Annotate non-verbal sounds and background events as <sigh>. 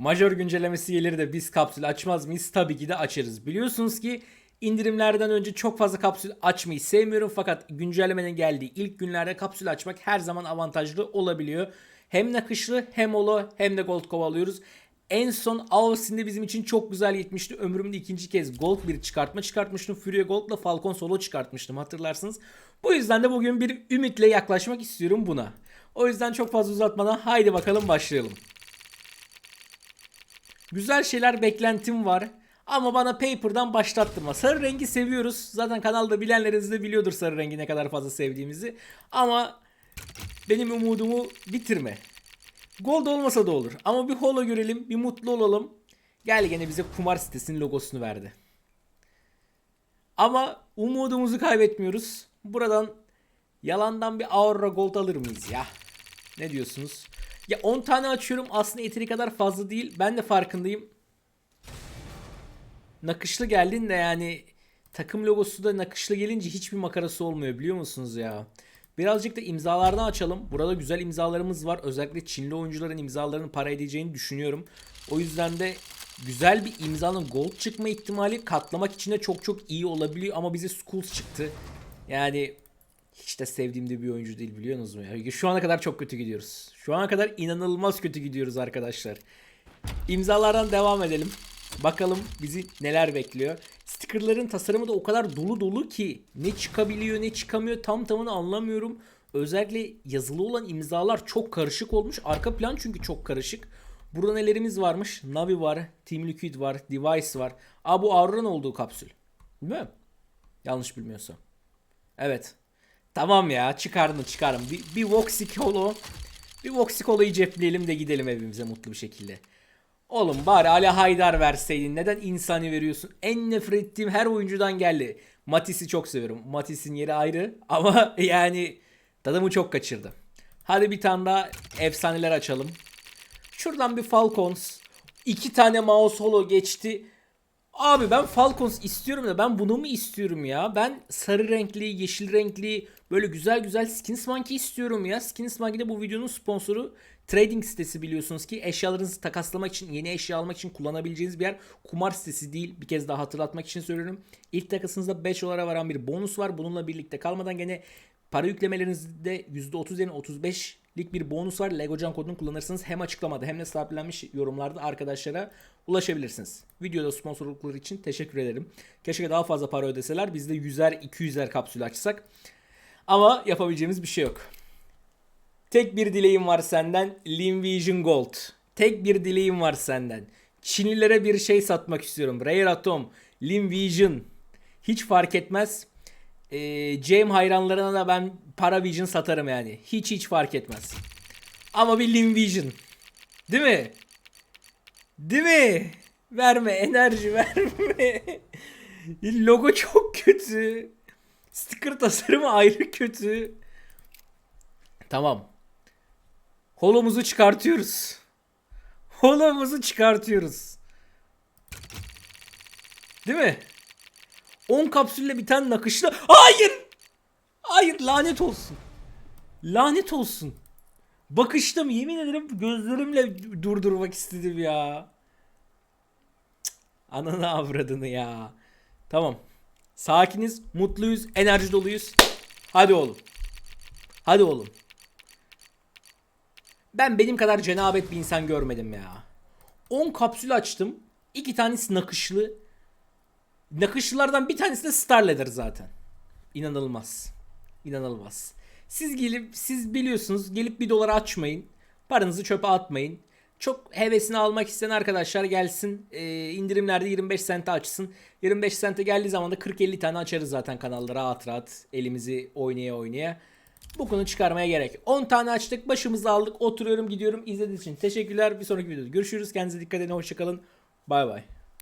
Major güncellemesi gelir de biz kapsül açmaz mıyız? Tabii ki de açarız. Biliyorsunuz ki indirimlerden önce çok fazla kapsül açmayı sevmiyorum fakat güncellemenin geldiği ilk günlerde kapsül açmak her zaman avantajlı olabiliyor. Hem nakışlı hem holo hem de gold kovalıyoruz. En son Avsin'de bizim için çok güzel gitmişti. Ömrümde ikinci kez Gold bir çıkartma çıkartmıştım. Fury Gold'la Falcon Solo çıkartmıştım hatırlarsınız. Bu yüzden de bugün bir ümitle yaklaşmak istiyorum buna. O yüzden çok fazla uzatmadan haydi bakalım başlayalım. Güzel şeyler beklentim var. Ama bana paper'dan başlattırma. Sarı rengi seviyoruz. Zaten kanalda bilenleriniz de biliyordur sarı rengi ne kadar fazla sevdiğimizi. Ama benim umudumu bitirme. Gold olmasa da olur. Ama bir holo görelim, bir mutlu olalım. Gel gene bize kumar sitesinin logosunu verdi. Ama umudumuzu kaybetmiyoruz. Buradan yalandan bir Aurora Gold alır mıyız ya? Ne diyorsunuz? Ya 10 tane açıyorum aslında yeteri kadar fazla değil. Ben de farkındayım. Nakışlı geldin de yani takım logosu da nakışlı gelince hiçbir makarası olmuyor biliyor musunuz ya? Birazcık da imzalardan açalım. Burada güzel imzalarımız var. Özellikle Çinli oyuncuların imzalarını para edeceğini düşünüyorum. O yüzden de güzel bir imzanın gold çıkma ihtimali katlamak için de çok çok iyi olabiliyor. Ama bize Schools çıktı. Yani hiç de sevdiğim de bir oyuncu değil biliyorsunuz mu? Ya? Şu ana kadar çok kötü gidiyoruz. Şu ana kadar inanılmaz kötü gidiyoruz arkadaşlar. İmzalardan devam edelim. Bakalım bizi neler bekliyor. Stickerların tasarımı da o kadar dolu dolu ki ne çıkabiliyor ne çıkamıyor tam tamını anlamıyorum. Özellikle yazılı olan imzalar çok karışık olmuş. Arka plan çünkü çok karışık. Burada nelerimiz varmış? Navi var, Team Liquid var, Device var. Aa bu Aurora'nın olduğu kapsül. Değil mi? Yanlış bilmiyorsam. Evet. Tamam ya çıkardım çıkardım. Bir, bir Voxic. Bir Voxic cepleyelim de gidelim evimize mutlu bir şekilde. Oğlum bari Ali Haydar verseydin. Neden insani veriyorsun? En nefret ettiğim her oyuncudan geldi. Matis'i çok seviyorum. Matis'in yeri ayrı <laughs> ama yani tadımı çok kaçırdı. Hadi bir tane daha efsaneler açalım. Şuradan bir Falcons. iki tane mouse holo geçti. Abi ben Falcons istiyorum da ben bunu mu istiyorum ya? Ben sarı renkli, yeşil renkli böyle güzel güzel Skins Monkey istiyorum ya. Skins Monkey de bu videonun sponsoru. Trading sitesi biliyorsunuz ki eşyalarınızı takaslamak için, yeni eşya almak için kullanabileceğiniz bir yer. Kumar sitesi değil. Bir kez daha hatırlatmak için söylüyorum. İlk takasınızda 5 dolara varan bir bonus var. Bununla birlikte kalmadan gene para yüklemelerinizde %30 yerine 35'lik bir bonus var. Legocan kodunu kullanırsanız hem açıklamada hem de sabitlenmiş yorumlarda arkadaşlara ulaşabilirsiniz. Videoda sponsorlukları için teşekkür ederim. Keşke daha fazla para ödeseler. Biz de 100'er 200'er kapsül açsak. Ama yapabileceğimiz bir şey yok. Tek bir dileğim var senden. Lean Vision Gold. Tek bir dileğim var senden. Çinlilere bir şey satmak istiyorum. Rare Atom, Lean Vision. Hiç fark etmez. Ee, Cem hayranlarına da ben para Vision satarım yani. Hiç hiç fark etmez. Ama bir Lean Vision. Değil mi? Değil mi? Verme enerji <laughs> verme. Logo çok kötü. Sticker tasarımı ayrı kötü. Tamam. Holomuzu çıkartıyoruz. Holomuzu çıkartıyoruz. Değil mi? 10 kapsülle biten nakışlı. Hayır! Hayır lanet olsun. Lanet olsun. Bakıştım yemin ederim gözlerimle durdurmak istedim ya. Cık, Ananı avradını ya. Tamam. Sakiniz, mutluyuz, enerji doluyuz. Hadi oğlum. Hadi oğlum. Ben benim kadar cenabet bir insan görmedim ya. 10 kapsül açtım. 2 tanesi nakışlı. Nakışlılardan bir tanesi de Star zaten. İnanılmaz. İnanılmaz. Siz gelip siz biliyorsunuz gelip bir dolara açmayın. Paranızı çöpe atmayın. Çok hevesini almak isteyen arkadaşlar gelsin. Ee, indirimlerde 25 sente açsın. 25 sente geldiği zaman da 40-50 tane açarız zaten kanalda rahat rahat. Elimizi oynaya oynaya. Bu konu çıkarmaya gerek. 10 tane açtık. Başımızı aldık. Oturuyorum gidiyorum. İzlediğiniz için teşekkürler. Bir sonraki videoda görüşürüz. Kendinize dikkat edin. Hoşçakalın. Bay bay.